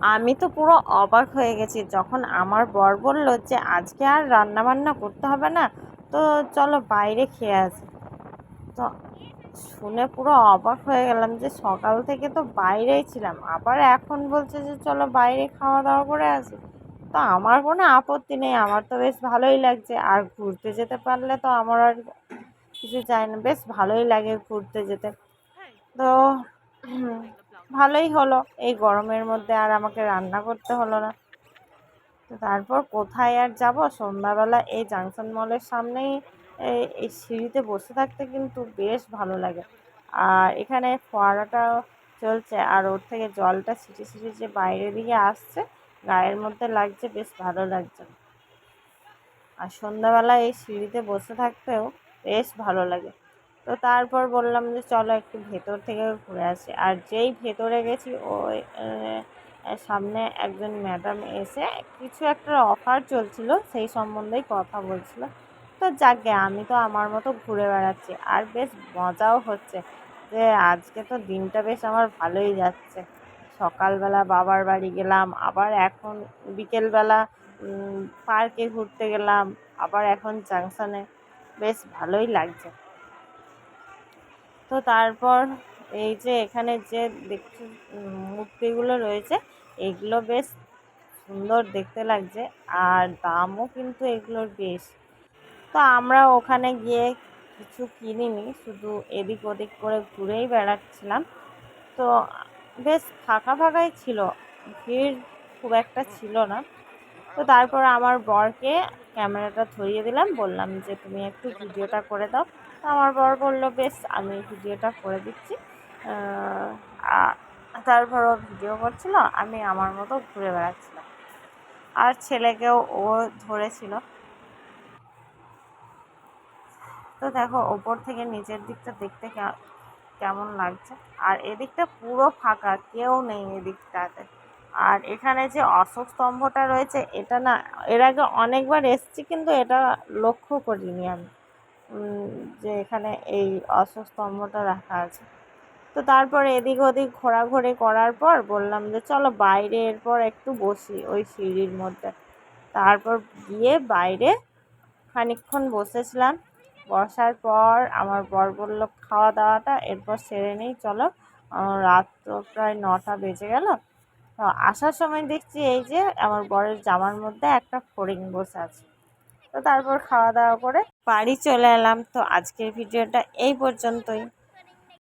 আমি তো পুরো অবাক হয়ে গেছি। যখন আমার বর বলল যে, আজকে আর রান্না বান্না করতে হবে না, তো চলো বাইরে খেয়ে আসি। তো শুনে পুরো অবাক হয়ে গেলাম যে, সকাল থেকে তো বাইরেই ছিলাম। আবার এখন বলছে যে, চলো বাইরে খাওয়া দাওয়া করে আসি। তো আমার কোনো আপত্তি নেই। আমার তো বেশ ভালোই লাগছে। আর ঘুরতে যেতে পারলে তো আমার আর কিছু চাই না। বেশ ভালোই লাগে ঘুরতে যেতে। তো ভালোই হলো। এই গরমের মধ্যে আর আমাকে রান্না করতে হলো না। তো তারপর কোথায় আর যাব? সন্ধ্যাবেলা এই জাংশন মলের সামনেই এই সিঁড়িতে বসে থাকতে কিন্তু বেশ ভালো লাগে। আর এখানে ফোয়ারাটাও চলছে আর ওর থেকে জলটা ছিটে ছিটে যে বাইরে দিকে আসছে, গায়ের মধ্যে লাগছে, বেশ ভালো লাগছে। আর সন্ধ্যাবেলা এই সিঁড়িতে বসে থাকতেও বেশ ভালো লাগে। তো তারপর বললাম যে চলো একটু ভেতর থেকে ঘুরে আসি। আর যেই ভেতরে গেছি, ওই সামনে একজন ম্যাডাম এসে কিছু একটা অফার চলছিল, সেই সম্বন্ধেই কথা বলছিল। তো যাকে, আমি তো আমার মতো ঘুরে বেড়াচ্ছি। আর বেশ মজাও হচ্ছে যে আজকে তো দিনটা বেশ আমার ভালোই যাচ্ছে। সকালবেলা বাবার বাড়ি গেলাম, আবার এখন বিকেলবেলা পার্কে ঘুরতে গেলাম, আবার এখন জাংশনে বেশ ভালোই লাগছে। তো তারপর এই যে এখানে যে দেখছি মূর্তিগুলো রয়েছে, এগুলো বেশ সুন্দর দেখতে লাগছে আর দামও কিন্তু এগুলোর বেশ। তো আমরা ওখানে গিয়ে কিছু কিনিনি, শুধু এদিক ওদিক করে ঘুরেই বেড়াচ্ছিলাম। তো বেশ ফাঁকা ফাঁকাই ছিল, ভিড় খুব একটা ছিল না। তো তারপর আমার বরকে ক্যামেরাটা ধরিয়ে দিলাম। বললাম যে, তুমি একটু ভিডিওটা করে দাও। তো আমার বর বলল, বেশ, আমি ভিডিওটা করে দিচ্ছি। তারপর ও ভিডিও করছিল, আমি আমার মতো ঘুরে বেড়াচ্ছিলাম। আর ছেলেকেও ও ধরেছিল। তো দেখো, ওপর থেকে নিচের দিকটা দেখতে কেমন লাগছে। আর এদিকটা পুরো ফাঁকা, কেউ নেই এদিকটাতে। আর এখানে যে অশোক স্তম্ভটা রয়েছে, এটা না, এর আগে অনেকবার এসেছি কিন্তু এটা লক্ষ্য করিনি আমি। যে এখানে এই অশোক স্তম্ভটা রাখা আছে। তো তারপর এদিক ওদিক ঘোরাঘুরি করার পর বললাম যে, চলো বাইরে এরপর একটু বসি ওই সিঁড়ির মধ্যে। তারপর গিয়ে বাইরে খানিকক্ষণ বসেছিলাম। বসার পর আমার বর বলল, খাওয়া দাওয়াটা এরপর সেরে নিই, চলো। রাত তো প্রায় নটা বেজে গেল। তো আসার সময় দেখছি এই যে আমার বরের জামার মধ্যে একটা ফড়িং বসে আছে। তো তারপর খাওয়া দাওয়া করে বাড়ি চলে এলাম। তো আজকের ভিডিওটা এই পর্যন্তই।